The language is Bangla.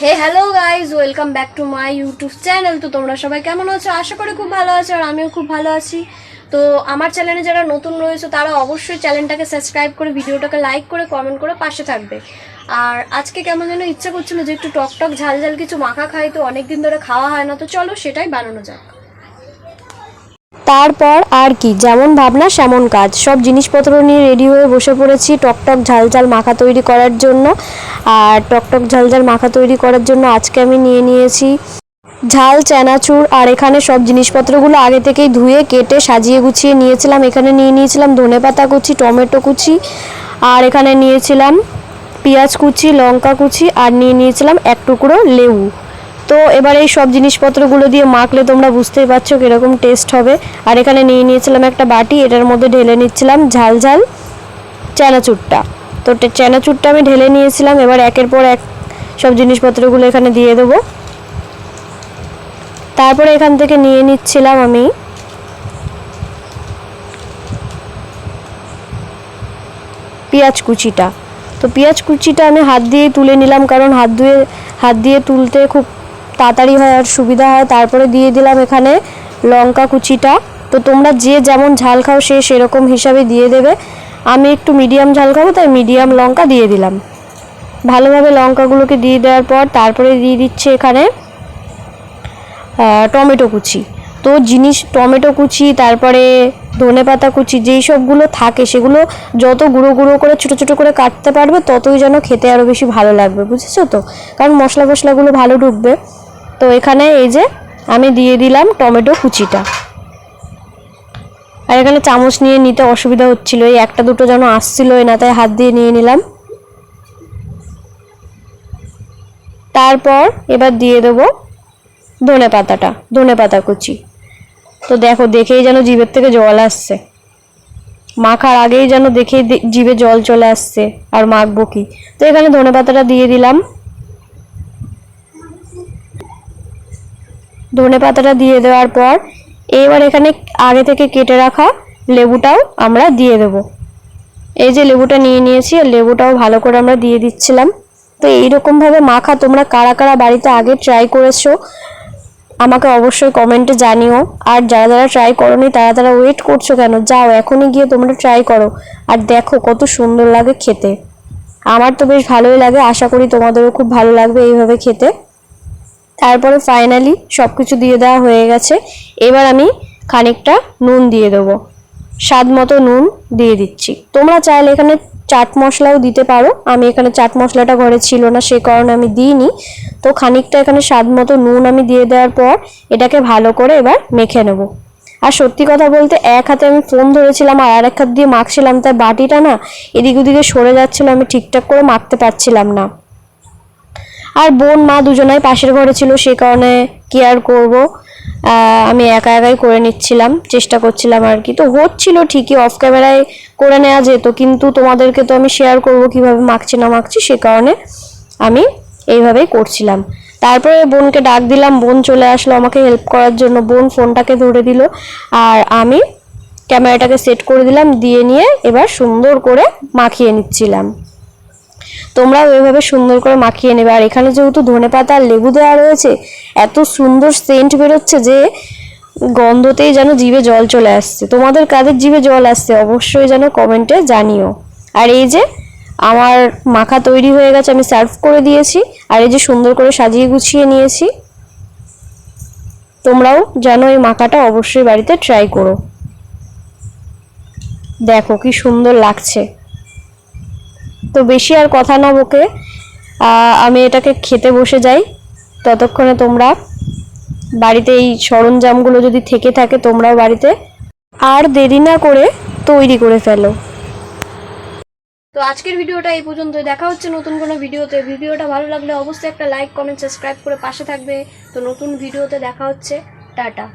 Hey hello guys welcome back to my YouTube channel তো তোমরা সবাই কেমন আছো? আশা করি খুব ভালো আছো আর আমিও খুব ভালো আছি। তো আমার চ্যানেলে যারা নতুন রয়েছে, তারা অবশ্যই চ্যানেলটাকে সাবস্ক্রাইব করে, ভিডিওটাকে লাইক করে কমেন্ট করে পাশে থাকবে। আর আজকে কেমন যেন ইচ্ছা করছিল যে একটু টকটক টক ঝাল ঝাল কিছু মাখা খাই, তো অনেক দিন ধরে খাওয়া হয় না, তো চলো সেটাই বানানো যাক। তারপর আর কি, যেমন ভাবনা সেমন কাজ। সব জিনিসপত্র নিয়ে রেডি হয়ে বসে পড়েছি, টকটক ঝাল ঝাল মাখা তৈরি করার জন্য। আর টকটক ঝাল ঝাল মাখা তৈরি করার জন্য আজকে আমি নিয়ে নিয়েছি ঝাল, চানাচুর, আর এখানে সব জিনিসপত্রগুলো আগে থেকেই ধুয়ে, কেটে, সাজিয়ে গুছিয়ে নিয়েছিলাম। এখানে নিয়ে নিয়েছিলাম ধনেপাতা কুচি, টমেটো কুচি, আর এখানে নিয়েছিলাম পেঁয়াজ কুচি, লঙ্কা কুচি, আর নিয়ে নিয়েছিলাম এক টুকরো লেবু। তো এবার এই সব জিনিসপত্রগুলো দিয়ে মাখলে তোমরা বুঝতেই পারছ কীরকম টেস্ট হবে। আর এখানে নিয়ে নিয়েছিলাম একটা বাটি, এটার মধ্যে ঢেলে নিচ্ছিলাম ঝাল ঝাল চানাচুরটা। তো চানাচুরটা আমি ঢেলে নিয়েছিলাম, এবার একের পর এক সব জিনিসপত্রগুলো এখানে দিয়ে দেবো। তারপরে এখান থেকে নিয়ে নিচ্ছিলাম আমি পেঁয়াজ কুচিটা। তো পেঁয়াজ কুচিটা আমি হাত দিয়ে তুলে নিলাম, কারণ হাত ধুয়ে, হাত দিয়ে তুলতে খুব তাড়াতাড়ি হয় আর সুবিধা হয়, তারপরে দিয়ে দিলাম এখানে লঙ্কা কুচিটা। তো তোমরা যে যেমন ঝাল খাও সে সেরকম হিসাবে দিয়ে দেবে। আমি একটু মিডিয়াম ঝাল খাব, তাই মিডিয়াম লঙ্কা দিয়ে দিলাম। ভালোভাবে লঙ্কাগুলোকে দিয়ে দেওয়ার পর তারপরে দিয়ে দিচ্ছে এখানে টমেটো কুচি। তো জিনিস টমেটো কুচি, তারপরে ধনে পাতা কুচি, যেই সবগুলো থাকে, সেগুলো যত গুঁড়ো গুঁড়ো করে, ছোটো ছোটো করে কাটতে পারবে, ততই যেন খেতে আরও বেশি ভালো লাগবে, বুঝেছ তো? কারণ মশলা ফসলাগুলো ভালো ঢুকবে। তো এখানে এই যে আমি দিয়ে দিলাম টমেটো কুচিটা। আর এখানে চামচ নিয়ে নিতে অসুবিধা হচ্ছিল, এই একটা দুটো যেন আসছিলোই না, তাই হাত দিয়ে নিয়ে নিলাম। তারপর এবার দিয়ে দেবো ধনে পাতাটা, ধনে পাতা কুচি। তো দেখো, দেখেই যেন জিভের থেকে জল আসছে। মাখার আগেই যেন দেখেই দে- জিভে জল চলে আসছে, আর মাখবো কি? তো এখানে ধনে পাতাটা দিয়ে দিলাম। ধনে পাতাটা দিয়ে দেওয়ার পর এবার এখানে আগে থেকে কেটে রাখা লেবুটাও আমরা দিয়ে দেবো। এই যে লেবুটা নিয়ে নিয়েছি, আর লেবুটাও ভালো করে আমরা দিয়ে দিচ্ছিলাম। তো এইরকমভাবে মাখা তোমরা কারা কারা বাড়িতে আগে ট্রাই করেছ, আমাকে অবশ্যই কমেন্টে জানিও। আর যারা যারা ট্রাই করোনি, তারা তারা ওয়েট করছ কেন? যাও, এখনই গিয়ে তোমরা ট্রাই করো। আর দেখো কত সুন্দর লাগে খেতে। আমার তো বেশ ভালোই লাগে, আশা করি তোমাদেরও খুব ভালো লাগবে এইভাবে খেতে। তারপরে ফাইনালি সব কিছু দিয়ে দেওয়া হয়ে গেছে। এবার আমি খানিকটা নুন দিয়ে দেবো। স্বাদ মতো নুন দিয়ে দিচ্ছি। তোমরা চাইলে এখানে চাট মশলাও দিতে পারো। আমি এখানে চাট মশলাটা ঘরে ছিল না, সে কারণে আমি দিইনি। তো খানিকটা এখানে স্বাদ মতো নুন আমি দিয়ে দেওয়ার পর এটাকে ভালো করে এবার মেখে নেব। আর সত্যি কথা বলতে এক হাতে আমি ফোন ধরেছিলাম আর আরেক হাত দিয়ে মাখছিলাম। তাই বাটিটা না এদিক ওদিকে সরে যাচ্ছিল, আমি ঠিকঠাক করে মাখতে পারছিলাম না। আর বোন মা দুজনাই পাশের ঘরে ছিল সে কারণে কেয়ার করব? আহ, আমি একা একাই করে নিচ্ছিলাম চেষ্টা করছিলাম আর কি। তো হচ্ছিল ঠিকই অফ ক্যামেরায় করে নেওয়া যেত কিন্তু তোমাদেরকে তো আমি শেয়ার করব কীভাবে মাখছি না মাখছি সে কারণে আমি এইভাবেই করছিলাম। তারপরে বোনকে ডাক দিলাম বোন চলে আসলো আমাকে হেল্প করার জন্য। বোন ফোনটাকে ধরে দিল আর আমি ক্যামেরাটাকে সেট করে দিলাম দিয়ে নিয়ে এবার সুন্দর করে মাখিয়ে নিচ্ছিলাম। তোমরাও এভাবে সুন্দর করে মাখিয়ে নেবে। আর এখানে যেহেতু ধনেপাতা আর লেবু দেওয়া রয়েছে, এত সুন্দর সেন্ট বেরোচ্ছে যে গন্ধতেই যেন জিভে জল চলে আসছে। তোমাদের কাদের জিভে জল আসছে অবশ্যই যেন কমেন্টে জানিও। আর এই যে আমার মাখা তৈরি হয়ে গেছে, আমি সার্ভ করে দিয়েছি। আর এই যে সুন্দর করে সাজিয়ে গুছিয়ে নিয়েছি। তোমরাও যেন এই মাখাটা অবশ্যই বাড়িতে ট্রাই করো। দেখো কি সুন্দর লাগছে। তো বেশি আর কথা না বকে। আমি এটাকে খেতে বসে যাই। ততক্ষণে তোমরা বাড়িতে এই সরঞ্জামগুলো যদি থেকে থাকে তোমরাও বাড়িতে আর দেরি না করে তৈরি করে ফেলো। তো আজকের ভিডিওটা এই পর্যন্ত দেখা হচ্ছে নতুন কোনো ভিডিওতে। ভিডিওটা ভালো লাগলে অবশ্যই একটা লাইক কমেন্ট সাবস্ক্রাইব করে পাশে থাকবে। তো নতুন ভিডিওতে দেখা হচ্ছে। টাটা।